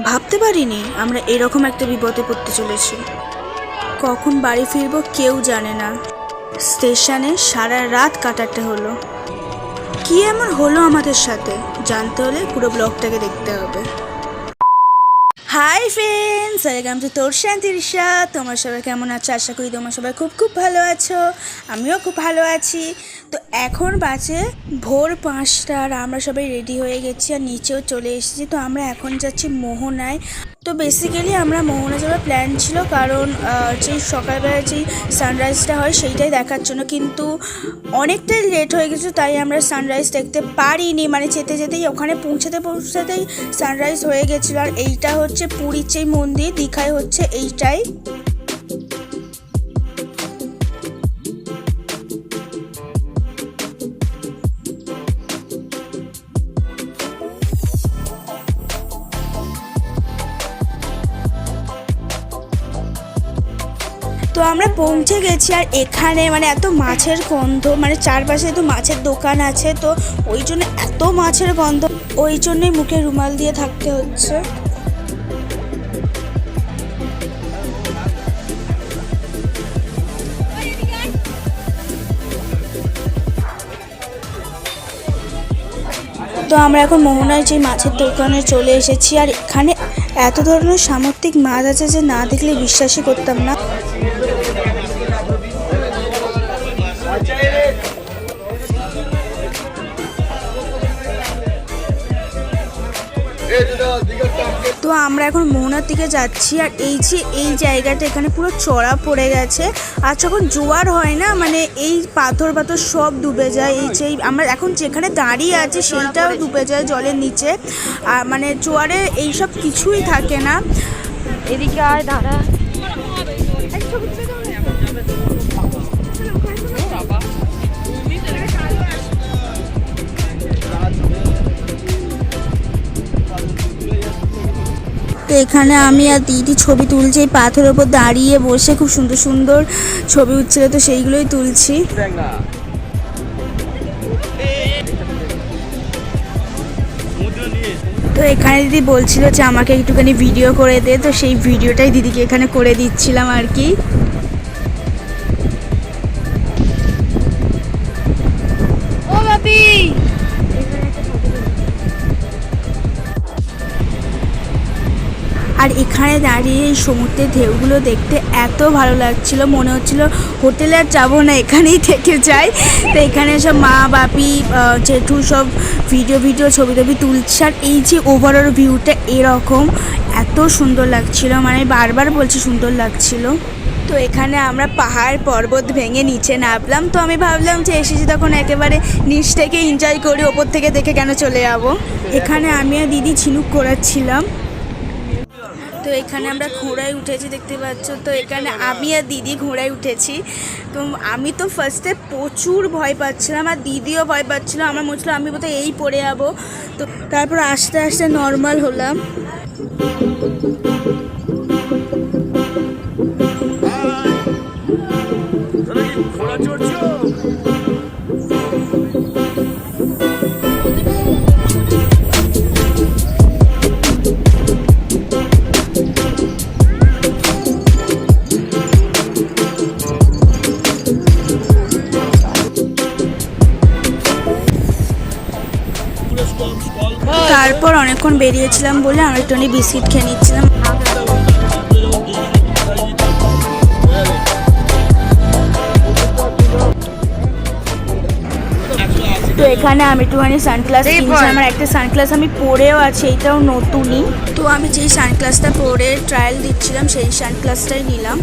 ভাবতে পারিনি আমরা এরকম একটা বিপদে পড়তে চলেছি। কখন বাড়ি ফিরবো কেউ জানে না। স্টেশনে সারা রাত কাটাতে হলো। কি এমন হলো আমাদের সাথে? জানতে হলে পুরো ব্লগটাকে দেখতে হবে। হাই ফ্রেন্ডস ওয়েলকাম টু তোর শান্তি রিসা তোমার সবাই কেমন আছো? আশা করি তোমার সবাই খুব খুব ভালো আছো। আমিও খুব ভালো আছি। তো এখন বাজে ভোর পাঁচটার। আমরা সবাই রেডি হয়ে গেছি আর নিচেও চলে এসেছি। তো আমরা এখন যাচ্ছি মোহনায়। তো বেসিক্যালি আমরা মোহনা যাওয়ার প্ল্যান ছিল কারণ যে সকালবেলা যেই সানরাইজটা হয় সেইটাই দেখার জন্য। কিন্তু অনেকটাই লেট হয়ে গেছে, তাই আমরা সানরাইজ দেখতে পারিনি। মানে যেতে যেতেই, ওখানে পৌঁছাতে পৌঁছাতেই সানরাইজ হয়ে গেছিল। আর এইটা হচ্ছে পুরীর যেই মন্দির, দীঘায় হচ্ছে এইটাই। আমরা পৌঁছে গেছি আর এখানে মানে এত মাছের গন্ধ মানে চারপাশে তো মাছের দোকান আছে, তো ওই জন্য এত মাছের গন্ধ, ওই জন্যই মুখে রুমাল দিয়ে থাকতে হচ্ছে। তো আমরা এখন মোহনার যে মাছের দোকানে চলে এসেছি, আর এখানে এত ধরনের সামুদ্রিক মাছ আছে যে না দেখলে বিশ্বাসই করতাম না। আমরা এখন মোহনার দিকে যাচ্ছি আর এই যে এই জায়গাটা এখানে পুরো চড়া পড়ে গেছে। আর যখন জোয়ার হয় না মানে এই পাথর পাথর সব ডুবে যায়। এই যে আমরা এখন যেখানে দাঁড়িয়ে আছে সেইটাও ডুবে যায় জলের নিচে। আর মানে জোয়ারে এইসব কিছুই থাকে না। এদিকে আয় দাঁড়া। তো এখানে আমি আর দিদি ছবি তুলছি, এই পাথরের ওপর দাঁড়িয়ে বসে খুব সুন্দর সুন্দর ছবি উঠছিল তো সেইগুলোই তুলছি। তো এখানে দিদি বলছিল যে আমাকে একটুখানি ভিডিও করে দে, তো সেই ভিডিওটাই দিদিকে এখানে করে দিচ্ছিলাম আর কি। এখানে দাঁড়িয়ে এই সমুদ্রের ঢেউগুলো দেখতে এত ভালো লাগছিল, মনে হচ্ছিল হোটেলে আর যাব না, এখানেই থেকে যাই। তো এখানে সব মা, বাপি জেঠু সব ভিডিও ভিডিও ছবি, টবি তুলছে আর এই যে ওভারঅল ভিউটা এরকম, এত সুন্দর লাগছিল মানে বারবার বলছি সুন্দর লাগছিল। তো এখানে আমরা পাহাড় পর্বত ভেঙে নিচে নামলাম, তো আমি ভাবলাম যে এসেছি তখন একেবারে নিচ থেকে এনজয় করি, ওপর থেকে দেখে কেন চলে যাব। এখানে আমি আর দিদি ঝিনুক করাচ্ছিলাম এখানে আমরা ঘোড়ায় উঠেছি, দেখতে পাচ্ছ? তো এখানে আমি আর দিদি ঘোড়ায় উঠেছি। তো আমি তো ফার্স্টে প্রচুর ভয় পাচ্ছিলাম আর দিদিও ভয় পাচ্ছিল। আমার মনে আমি বোধহয় এই পড়ে যাব। তো তারপর আস্তে আস্তে নর্মাল হলাম। ঘোড়া চড়ছো? অনেকক্ষণ বেরিয়েছিলাম বলে আমরা একটুখানি বিস্কিট খেয়ে নিচ্ছিলাম। তো এখানে আমি একটুখানি সানগ্লাস কিনছি। আমার একটা সানগ্লাস আমি পরেও আছে এইটাও নতুনই। তো আমি যেই সানগ্লাসটা পরে ট্রায়াল দিচ্ছিলাম সেই সানগ্লাসটাই নিলাম।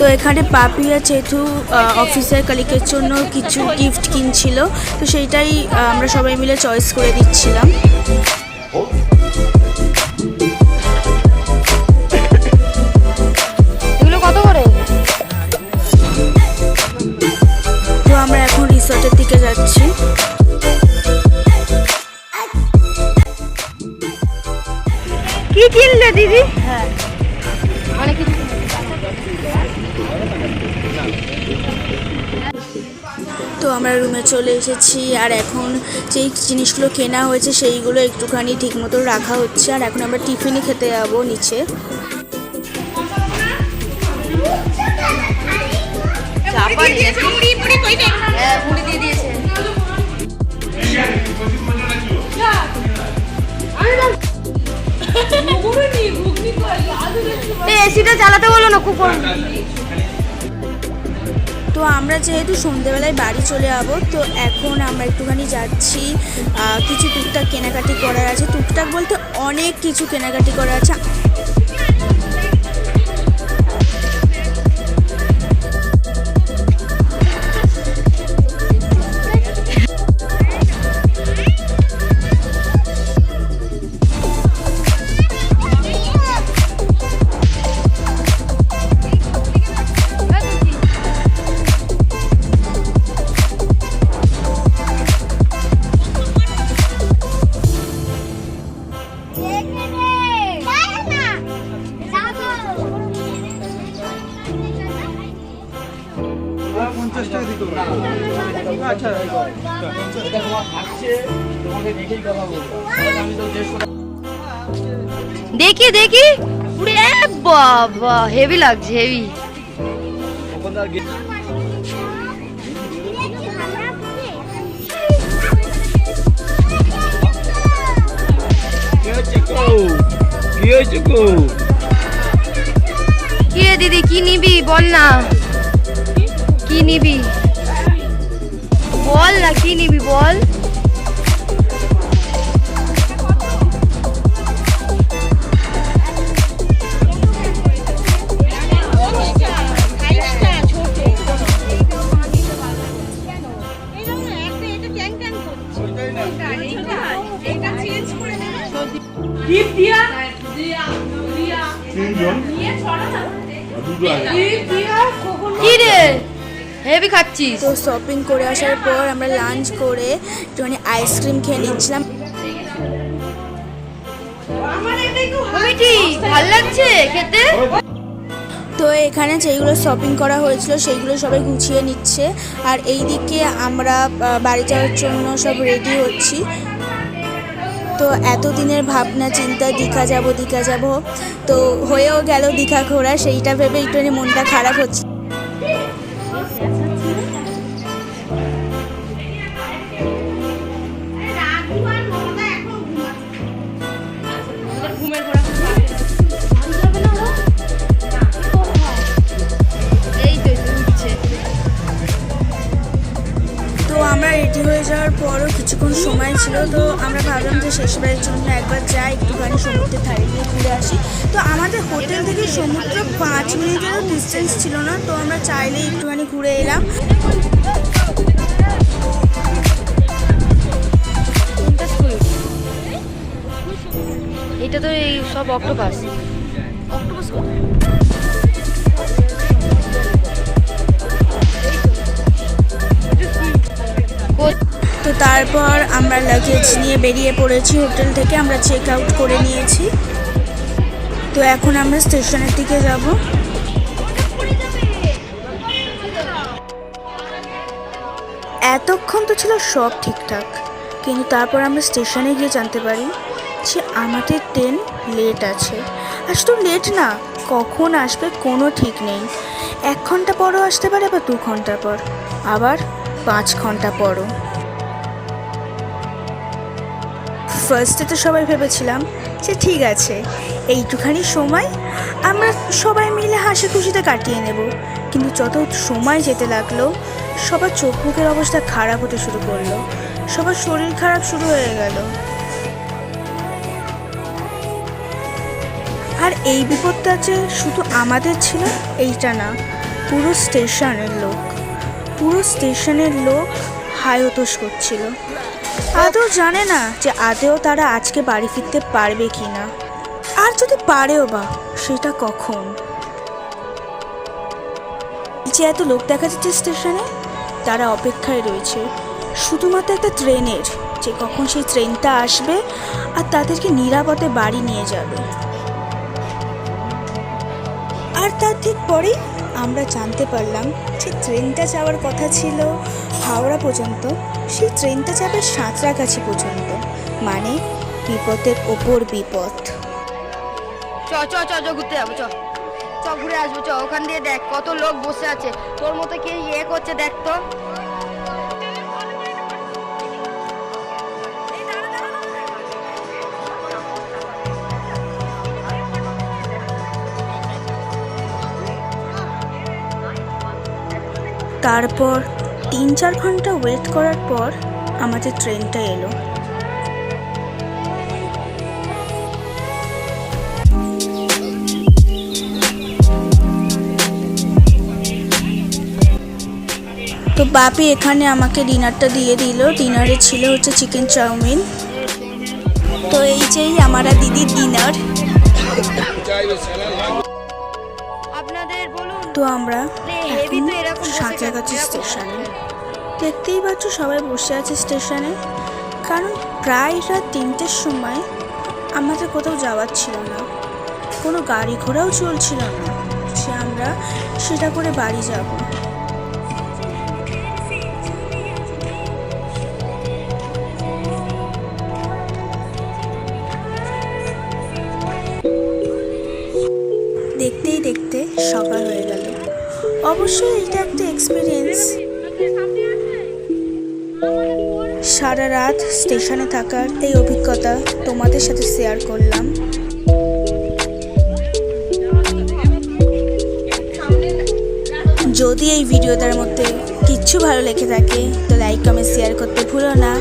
তো এখানে পাপি আর চেঠু অফিসের কালিকের জন্য কিছু গিফট কিনছিল। তো সেইটাই আমরা সবাই মিলে চয়েস করে দিচ্ছিলাম। এগুলো কত করে? তো আমরা এখন রিসর্টের দিকে যাচ্ছি। কি কিনলে দিদি? হ্যাঁ। অনেক কিছু তো আমরা রুমে চলে এসেছি আর এখন যেই জিনিসগুলো কেনা হয়েছে সেইগুলো একটুখানি ঠিক মতো রাখা হচ্ছে আর এখন আমরা টিফিনই খেতে যাব নিচে। হ্যাঁ মুড়ি দিয়ে দিয়েছে। এই এসিটা চালাতে বলো না খুব গরম। তো আমরা যেহেতু সন্ধেবেলায় বাড়ি চলে যাব, তো এখন আমরা একটুখানি যাচ্ছি। কিছু টুকটাক কেনাকাটি করার আছে। টুকটাক বলতে অনেক কিছু কেনাকাটি করা আছে। দেখি দেখি। উড়ে বাবা হেভি লাগছে হেভি কি রে দিদি, কি নিবি? বল না। কি নিবি? বল না, কি নিবি, বল। কি রে? হেভি খাচ্ছিস। তো শপিং করে আসার পর আমরা লাঞ্চ করে একটুখানি আইসক্রিম খেয়ে নিচ্ছিলাম। ভালো লাগছে খেতে? তো এখানে যেইগুলো শপিং করা হয়েছিল সেইগুলো সবাই গুছিয়ে নিচ্ছে। আর এই দিকে আমরা বাড়ি যাওয়ার জন্য সব রেডি হচ্ছি। তো এতদিনের ভাবনা, চিন্তা, দীঘা যাব দীঘা যাব, তো হয়েও গেল দীঘা ঘোরা, সেইটা ভেবে একটুখানি মনটা খারাপ হচ্ছে। কিছুক্ষণ সময় ছিল, তো আমরা ভাবলাম যে শেষবারের জন্য একবার যাই, একটুখানি সমুদ্রের ধারে গিয়ে ঘুরে আসি। তো আমাদের হোটেল থেকে সমুদ্র পাঁচ মিনিটেরও ডিস্টেন্স ছিল না, তো আমরা চাইলেই একটুখানি ঘুরে এলাম। এটা তো এই সব অক্টোপাস তারপর আমরা লাগেজ নিয়ে বেরিয়ে পড়েছি হোটেল থেকে আমরা চেক আউট করে নিয়েছি। তো এখন আমরা স্টেশনের দিকে যাব। এতক্ষণ তো ছিল সব ঠিকঠাক, কিন্তু তারপর আমরা স্টেশনে গিয়ে জানতে পারি যে আমাদের ট্রেন লেট আছে। আর শুধু লেট না, কখন আসবে কোনো ঠিক নেই। এক ঘণ্টা পরও আসতে পারে বা দু ঘণ্টা পর, আবার পাঁচ ঘণ্টা পরও। ফার্স্টে তো সবাই ভেবেছিলাম যে ঠিক আছে, এইটুখানি সময় আমরা সবাই মিলে হাসি খুশিতে কাটিয়ে নেব। কিন্তু যত সময় যেতে লাগল, সবার চোখ মুখের অবস্থা খারাপ হতে শুরু করল। সবার শরীর খারাপ শুরু হয়ে গেল। আর এই বিপদটা যে শুধু আমাদের ছিল, এইটা না, পুরো স্টেশনের লোক। পুরো স্টেশনের লোক হায়তোষ করছিল। আদৌ জানে না যে আদেও তারা আজকে বাড়ি ফিরতে পারবে কি না আর যদি পারেও বা, সেটা কখন? যে এত লোক দেখা যাচ্ছে স্টেশনে, তারা অপেক্ষায় রয়েছে। শুধুমাত্র একটা ট্রেনের, যে কখন সেই ট্রেনটা আসবে আর তাদেরকে নিরাপদে বাড়ি নিয়ে যাবে। আর তার ঠিক পরেই আমরা জানতে পারলাম যে ট্রেনটা যাওয়ার কথা ছিল হাওড়া পর্যন্ত। সেই ট্রেনটা যাবে সাঁতরাগাছি পর্যন্ত। মানে বিপদের ওপর বিপদ। চ চ চ চ ঘুরতে যাব চ। চ ঘুরে আসব চ ওখান দিয়ে দেখ কত লোক বসে আছে। তোর মতো কি ইয়ে করছে দেখ তো। তারপর তিন চার ঘণ্টা ওয়েট করার পর আমাদের ট্রেনটা এলো। তো বাপি এখানে আমাকে ডিনারটা দিয়ে দিল। ডিনারে ছিল হচ্ছে চিকেন চাউমিন। তো এই যেই আমার দিদির ডিনার তো আমরা এখন সাঁতরাগাছি স্টেশনে। দেখতেই পাচ্ছ সবাই বসে আছে স্টেশনে। কারণ প্রায় রাত তিনটের সময় আমাদের কোথাও যাওয়ার ছিল না। কোনো গাড়ি ঘোড়াও চলছিল না। যে আমরা সেটা করে বাড়ি যাব। অবশ্যই এটা একটা এক্সপিরিয়েন্স সারা রাত স্টেশনে থাকার এই অভিজ্ঞতা তোমাদের সাথে শেয়ার করলাম। যদি এই ভিডিওটার মধ্যে কিচ্ছু ভালো লেগে থাকে, তো লাইক কমেন্ট শেয়ার করতে ভুলো না।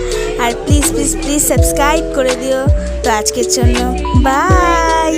আর প্লিজ প্লিজ প্লিজ সাবস্ক্রাইব করে দিও। তো আজকের জন্য বাই